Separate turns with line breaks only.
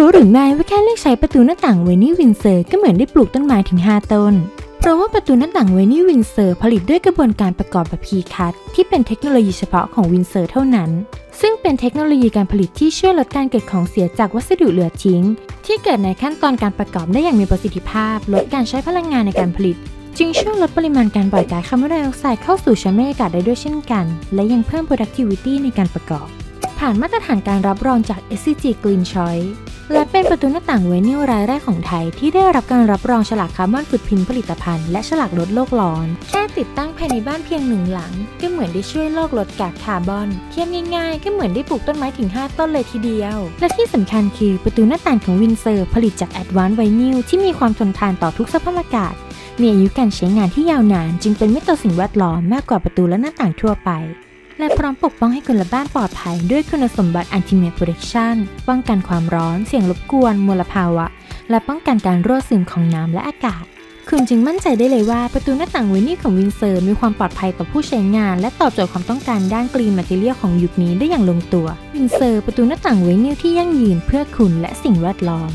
รู้หรือไม่ว่าแค่เลือกใช้ประตูหน้าต่างเวนิวินเซอร์ก็เหมือนได้ปลูกต้นไม้ถึง 5 ต้น เพราะว่าประตูหน้าต่างเวนิวินเซอร์ผลิตด้วยกระบวนการประกอบแบบพีคัตที่เป็นเทคโนโลยีเฉพาะของวินเซอร์เท่านั้น ซึ่งเป็นเทคโนโลยีการผลิตที่ช่วยลดการเกิดของเสียจากวัสดุเหลือทิ้ง ที่เกิดในขั้นตอนการประกอบได้อย่างมีประสิทธิภาพ ลดการใช้พลังงานในการผลิต จึงช่วยลดปริมาณการปล่อยก๊าซคาร์บอนไดออกไซด์เข้าสู่ชั้นบรรยากาศได้ด้วยเช่นกัน และยังเพิ่ม productivity ในการประกอบ ผ่านมาตรฐานการรับรองจาก SCG Green Choice และเป็นประตูหน้าต่างเวนิลรายแรกของไทย ที่ได้รับการรับรองฉลากคาร์บอนฟุตพินผลิตภัณฑ์และฉลากลดโลกร้อน แค่ติดตั้งภายในบ้านเพียงหนึ่งหลัง ก็เหมือนได้ช่วยโลกลดก๊าซคาร์บอน เทียบง่ายๆ ก็เหมือนได้ปลูกต้นไม้ถึง 5 ต้นเลยทีเดียว และที่สำคัญคือประตูหน้าต่างของวินเซอร์ ผลิตจาก Advanced Vinyl ที่มีความทนทานต่อทุกสภาพอากาศมีอายุการใช้งานที่ยาวนาน จึงเป็นมิตรต่อสิ่งแวดล้อมมากกว่าประตูและหน้าต่างทั่วไป และพร้อมปกป้องให้คนละบ้านปลอดภัยด้วยคุณสมบัติ Ultimate Protection ป้องกันความร้อน เสี่ยงรบกวน มลภาวะ และป้องกันการรั่วซึมของน้ำและอากาศ คุณจึงมั่นใจได้เลยว่าประตูหน้าต่างวินี่ของวินเซอร์มีความปลอดภัยต่อผู้ใช้งาน และตอบโจทย์ความต้องการด้านกรีนมทเทียลของยุคนี้ได้อย่างลงตัว วินเซอร์ประตูหน้าต่างวินิลที่ยั่งยืนเพื่อคุณและสิ่งแวดล้อม